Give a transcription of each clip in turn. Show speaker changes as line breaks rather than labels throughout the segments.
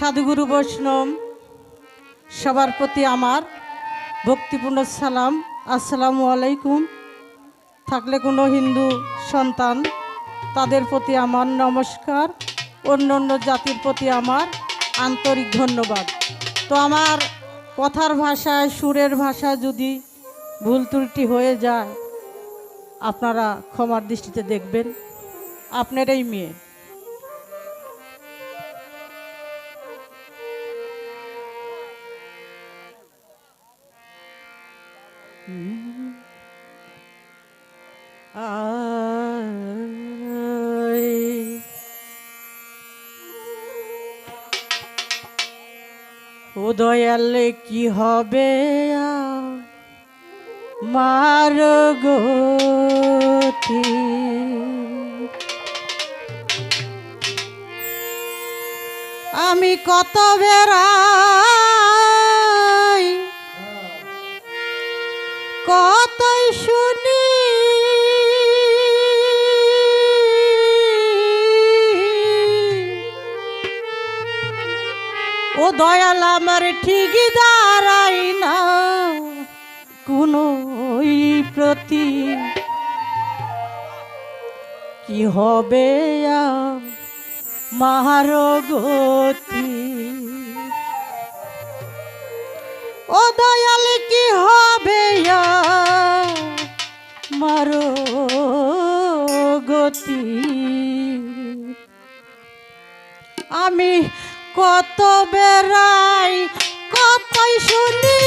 সাধুগুরু বৈষ্ণব, সবার প্রতি আমার ভক্তিপূর্ণ সালাম। আসসালামু আলাইকুম। থাকলে কোনো হিন্দু সন্তান তাদের প্রতি আমার নমস্কার অন্য অন্য জাতির প্রতি আমার আন্তরিক ধন্যবাদ। তো আমার কথার ভাষায়, সুরের ভাষা যদি ভুল ত্রুটি হয়ে যায়, আপনারা ক্ষমার দৃষ্টিতে দেখবেন। আপনার এই মেয়ে। আয়। ও দয়ালে কি হবে মার গতি? আমি কত বেড়াই কতই শুনি। ও দয়াল আমার ঠিকই দাঁড়াই না কোনো প্রতি। কি হবে মার ও দয়াল কি হবে মারো গতি। আমি কত বেড়াই কতই শুনি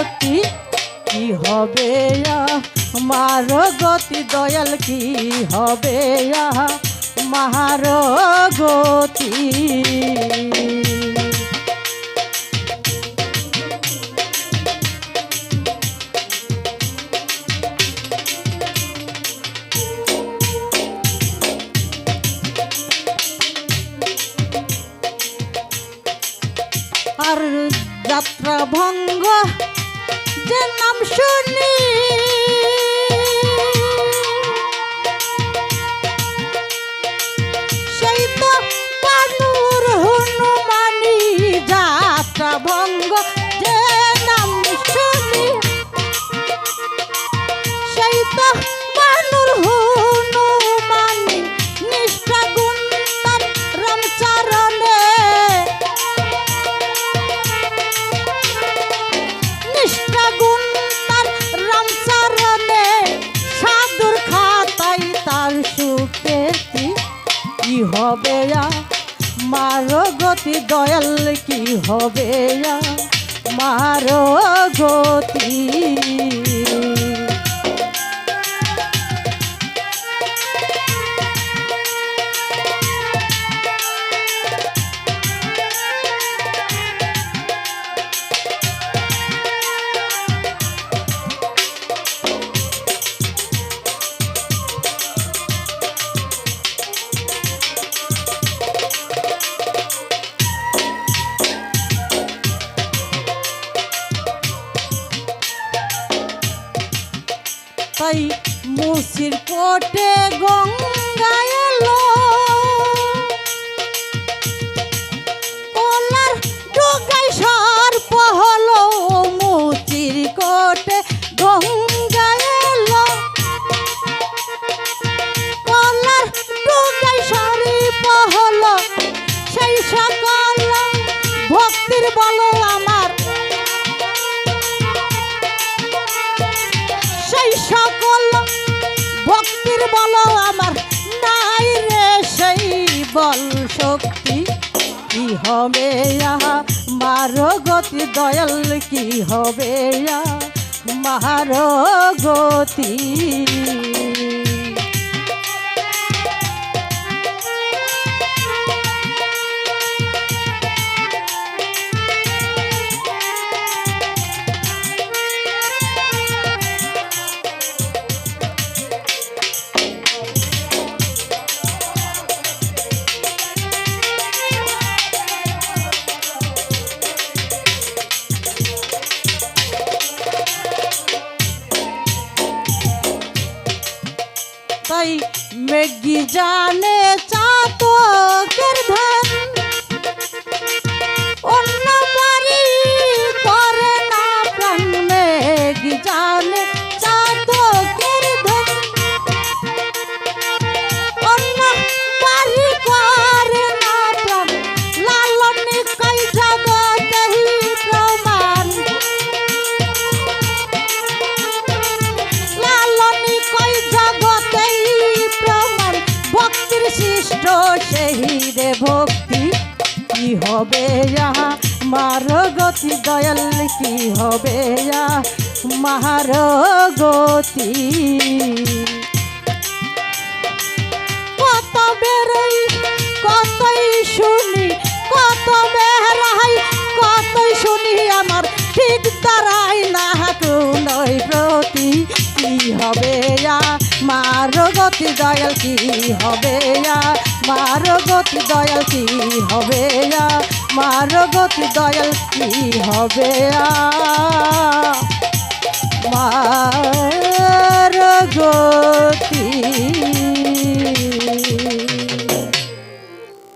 প্রতি কি হবে মার গতি দয়াল কি হবে মার গতি। আর যাত্রা ভঙ্গ যে নাম শুনি। হবে মার গতি দয়াল কি হবে মার গতি। তাই মুসির কোটে গঙ্গা এলো। কলার ডুগাই সর্প হলো মুচির কোটে গঙ্গা এলো। কলার ডুগাই সর্প হলো সেই সকল ভক্তির বলো ভক্তির বলো আমার, নাই রে সেই বল শক্তি। কি হবে মার গতি দয়াল, কি হবে মার গতি पाई मैं जाने चाहतो गिरधर সেই রে ভক্তি। কি হবে মার গতি দয়াল, কি হবে মার গতি। কত বেরোই, কতই শুনি, কত বেড়াই, কতই শুনি আমার ঠিক দাঁড়াই না কোনই প্রতি। কি হবে ইয়া মার গতি দয়াল কি হবে না? মার গতি দয়াল কি হবে না? মার গতি দয়াল কি হবে মার গতি